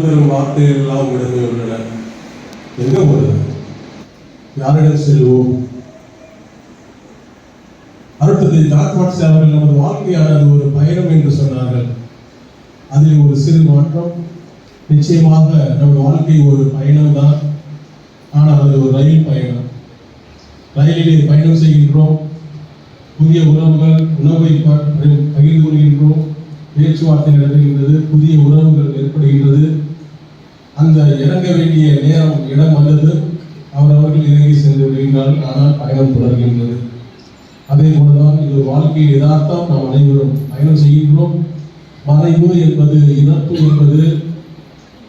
தரும் வார்த்தைகள் எல்லாம் உடனே உள்ளன. எங்க போறது? யாரிடம் செல்வோம்? அருட்டத்தை ஜாக்வாட்ஸ் அவர்கள் நமது வாழ்க்கையானது ஒரு பயணம் என்று சொன்னார்கள். அதில் ஒரு சிறு மாற்றம். நிச்சயமாக நமது வாழ்க்கை ஒரு பயணம் தான் ஆனால் அது ஒரு ரயில் பயணம். ரயிலிலே பயணம் செய்கின்றோம். புதிய உறவுகள் உணவை பகிர்ந்து கொள்கின்றோம். பேச்சுவார்த்தை நடக்கின்றது புதிய உறவுகள் ஏற்படுகின்றது. அந்த இறங்க வேண்டிய நேரம் இடம் அல்லது அவரவர்கள் இறங்கி சென்று விடுகிறார்கள் ஆனால் பயணம் தொடர்கின்றது. அதே போலதான் இது வாழ்க்கையில் எதார்த்தம் நாம் அனைவரும் பயணம் செய்கின்றோம். மறைவு என்பது இறப்பு என்பது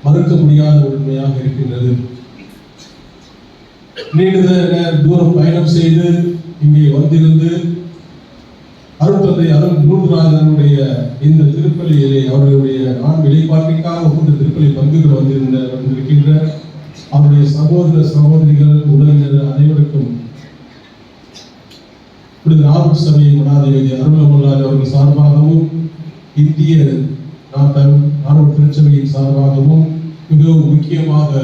மறுக்க முடியாத உண்மையாக இருக்கின்றது. நீண்ட தூரம் பயணம் செய்து இங்கே வந்திருந்து அருட்தந்தை அருள் நூல்ராஜனுடைய இந்த திருப்பலியிலே அவர்களுடைய நான் வெளிப்பாட்டிற்காக மூன்று திருப்பலி பங்குகள் வந்திருந்த வந்திருக்கின்ற அவருடைய சகோதர சகோதரிகள் உறவினர் அனைவருக்கும் இப்பொழுது நாகூர் சபை மடாதிபதி அருளமுல்லாஜ் அவர்கள் சார்பாகவும் இந்திய நாட்டம் நானூர் திருச்சபையின் சார்பாகவும் மிகவும் முக்கியமாக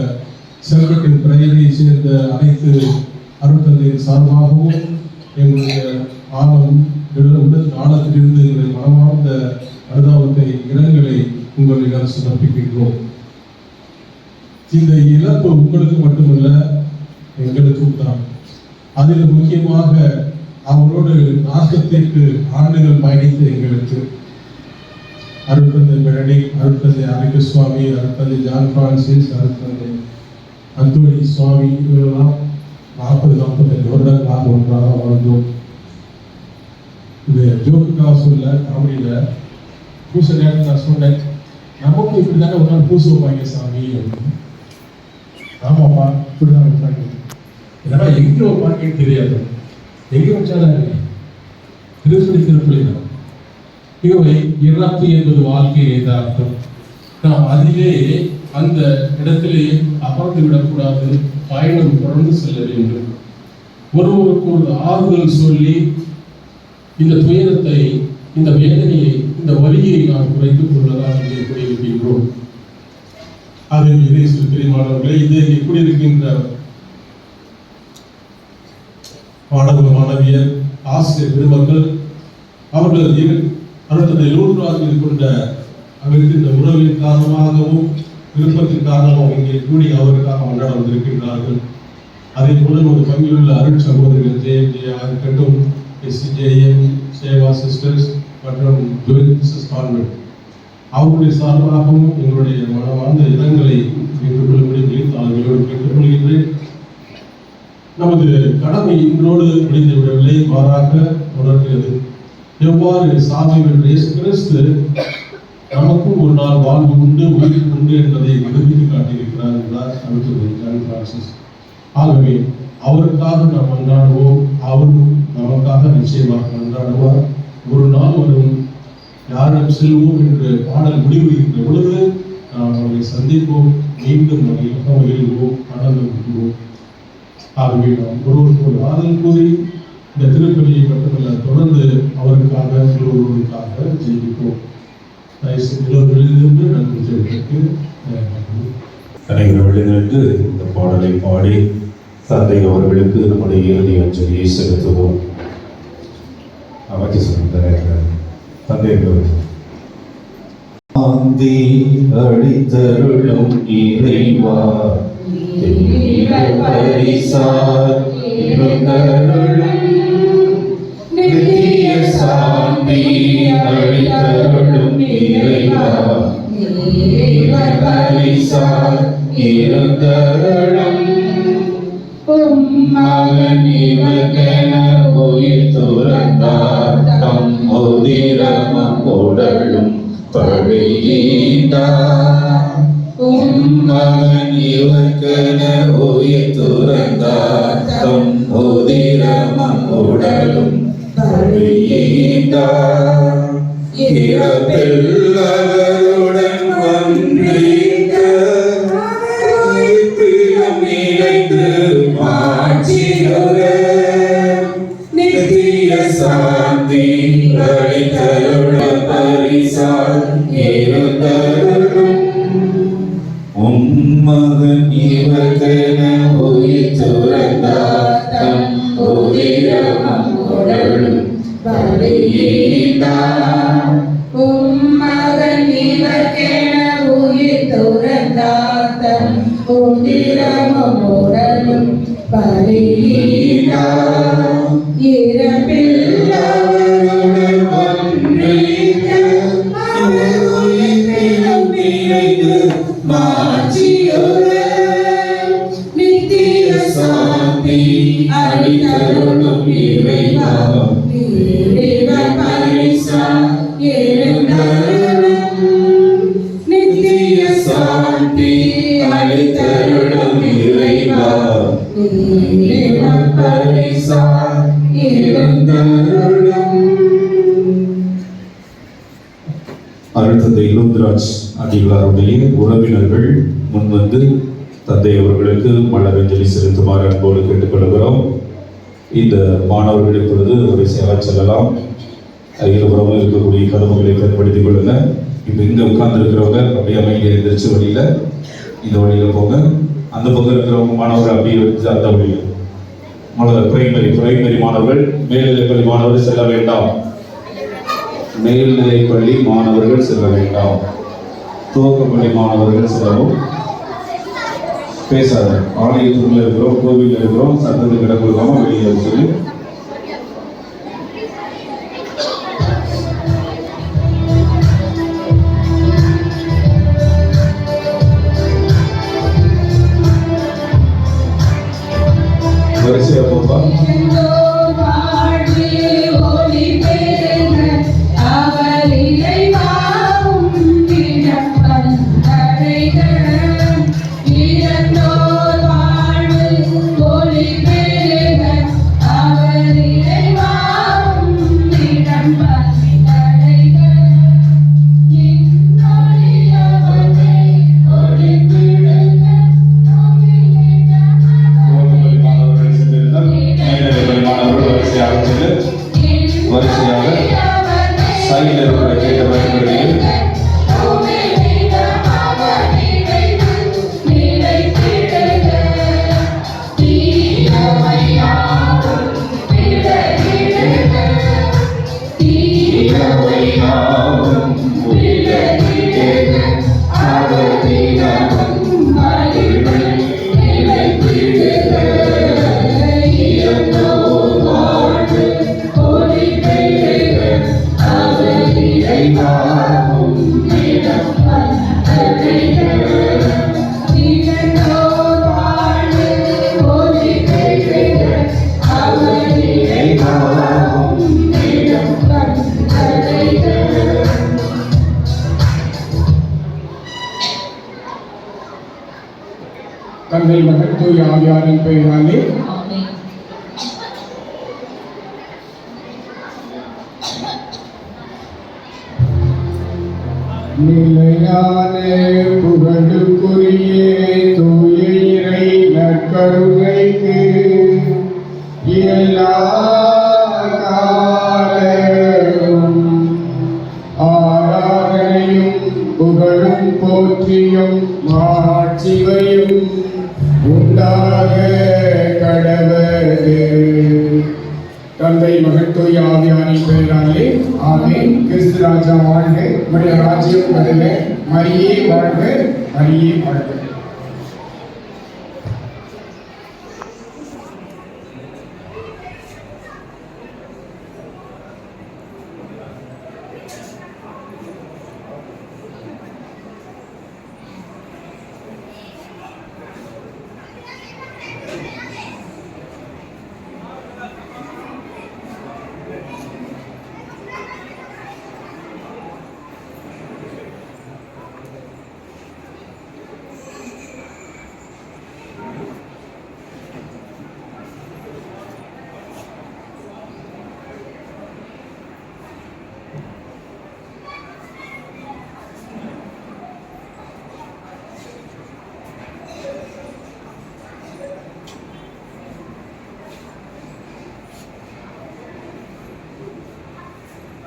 செல்வத்தின் பிரதிநிதியை சேர்ந்த அனைத்து அருட்தந்தையின் சார்பாகவும் எங்களுடைய ஆழம் உடல் ஆழத்திலிருந்து எங்களுடைய மனமார்ந்த அனுதாபத்தை இடங்களை உங்களிடம் சமர்ப்பிக்கின்றோம். இந்த இழப்பு உங்களுக்கு மட்டுமல்ல எங்களுக்கும் தான். அதில் முக்கியமாக அவரோடு நாற்பத்தெட்டு ஆண்டுகள் பயணித்த எங்களுக்கு. அருட்தந்தை பெரடி அருட்தந்தை அரிக்க சுவாமி அருட்தந்தை ஜான் பிரான்சிஸ் அருட்தந்தை அந்தோணி சுவாமி இவரெல்லாம் நாற்பது நாற்பத்தைந்து வருடங்களாக ஒன்றாக வாழ்ந்தோம். இது ஜோக்குக்காக சொல்ல காமெடியில் பூச நேரத்தில் நான் சொன்னேன் நமக்கு இப்படி தானே ஒரு நாள் பூச வைப்பாங்க சாமி? அப்படின்னு. ஆமாப்பா இப்படி தான் வைப்பாங்க. இதெல்லாம் எங்கே வைப்பாங்கன்னு தெரியாது. எங்கே வச்சாலும் இல்லை திருப்பதி திருப்பதி தான் இவை இறப்பு என்பது வாழ்க்கையின் யதார்த்தம். நாம் அதிலே அந்த இடத்திலே அமர்ந்து விடக்கூடாது. பயணம் தொடர்ந்து செல்ல வேண்டும். ஒருவருக்கு ஒரு ஆறுதல் சொல்லி இந்த துயரத்தை இந்த வேதனையை இந்த வலியை நாம் குறைத்துக் கொள்ளலாம் என்று கூறியிருக்கின்றோம். அது இதை பிரியமானவர்களே இது எப்படி இருக்கின்ற மாணவ மாணவியர் ஆசிரியர் பெருமக்கள் அவர்களது இரு அடுத்தது லூட்ராஜில் கொண்ட அவருக்கின்ற உறவின் காரணமாகவும் விருப்பத்தின் காரணமாகவும் இங்கே கூடி அவருக்காக கொண்டாட வந்திருக்கின்றார்கள். அதே போல ஒரு பங்கிலுள்ள அருள் சகோதரிகள் ஜேஎம்ஜே இருக்கட்டும் எஸ்சிஜேஎம் சேவா சிஸ்டர்ஸ் மற்றும் ஜோதிசஸ் கான்வென்ட் அவருடைய சார்பாகவும் எங்களுடைய மனமார்ந்த இடங்களை ஏற்றுக்கொள்ளும்படி தாங்களோடு கேட்டுக்கொள்கின்றேன் நமது கடமை இன்றோடு முடிந்து விடவில்லை மாறாக தொடர்கிறது. எவ்வாறு சாமி இயேசு கிறிஸ்து நமக்கும் ஒரு நாள் வாழ்வு உண்டு உயிர் உண்டு என்பதை நிரூபித்து காட்டியிருக்கிறார் என்றார் அமைச்சர் ஆகவே அவருக்காக நாம் கொண்டாடுவோம் அவரும் நமக்காக நிச்சயமாக கொண்டாடுவார். ஒரு நாள் வரும் யாரிடம் செல்வோம் என்று பாடல் முடிவுகின்ற பொழுது நாம் அவரை சந்திப்போம். மீண்டும் மகிழ்க மகிழ்வோம் ஆனந்தம் கொள்வோம். ஆகவே நாம் ஒருவருக்கு ஒரு ஆதல் கூறி இந்த திருப்பலியை மட்டுமல்ல தொடர்ந்து அவருக்காக எல்லோருக்காக ஜெயிப்போம். எல்லோரிலிருந்து நன்றி செய்வதற்கு அனைவரும் இந்த பாடலை பாடி தந்தை அவர்களுக்கு நம்முடைய இறுதி அஞ்சலியை செலுத்துவோம் அமைச்சு சொல்லுங்க தந்தை அவர்கள். ஆந்தி அடித்தருளும் இறைவா பரிசார் சாந்தி அளித்தருளும் இறைவா பரிசார் இருந்தருளும் மகன் இவகென உயிர் துறந்தார் தம் உதிரமம் உடலும் பழியீந்தார் மகன் இவர்க்கென உயிர் துறந்தார் உம்மகன் இவர்க்கென உயிர் துறந்தார் தம் உதிரமும் உடலும் பலியிட்டார் இறப்பில் அவருடன் ஒன்றிக்க இவர் உயிர்ப்பிலும் நிறைந்து மாட்சியுற நித்திய சாந்தி அளித்தருளும் இறைவா அடுத்தது இலுந்தராஜ் அடிகளாருடைய உறவினர்கள் முன்வந்து தந்தை அவர்களுக்கு மலரஞ்சலி செலுத்துமாறு அன்போடு கேட்டுக்கொள்கிறோம். இந்த மாணவர்கள் இப்பொழுது சேவை செல்லலாம். இருபுறமும் இருக்கக்கூடிய கதவுகளை பயன்படுத்திக் கொள்ளுங்க. இப்போ இங்கே உட்கார்ந்து இருக்கிறவங்க அப்படியே அமைதியாக எந்திரிச்சு வழியில் இந்த வழியில் போங்க. அந்த பக்கம் இருக்கிறவங்க மாணவர்கள் அப்படியே வச்சு அந்த வழியில் மாணவர் பிரைமரி பிரைமரி மாணவர்கள் மேல்நிலைப்பள்ளி மாணவர்கள் செல்ல வேண்டாம். மேல்நிலைப் பள்ளி மாணவர்கள் செல்ல வேண்டாம். துவக்கப்பள்ளி மாணவர்கள் செல்லவும். பேசாத. ஆலயத்துக்குள்ள இருக்கிறோம் கோவிலில் இருக்கிறோம் சட்டத்தில் இடம் வெளியே சொல்லி தந்தை மகன் தூய் ஆவியாரின் பெயராலே நிலையான புகழுக்குரிய ராஜ்யம் அதுவே மரியே வாழ்க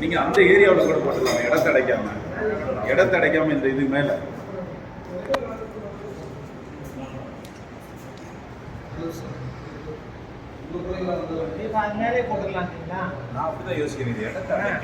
நீங்க அந்த ஏரியாவில் கூட போட்டுக்கலாம் இடத்த அடைக்காம. இடத்த அடைக்காம இந்த இது மேல. மேலே போட்டுடலாம் நான் அப்படிதான் யோசிக்கிறேன்.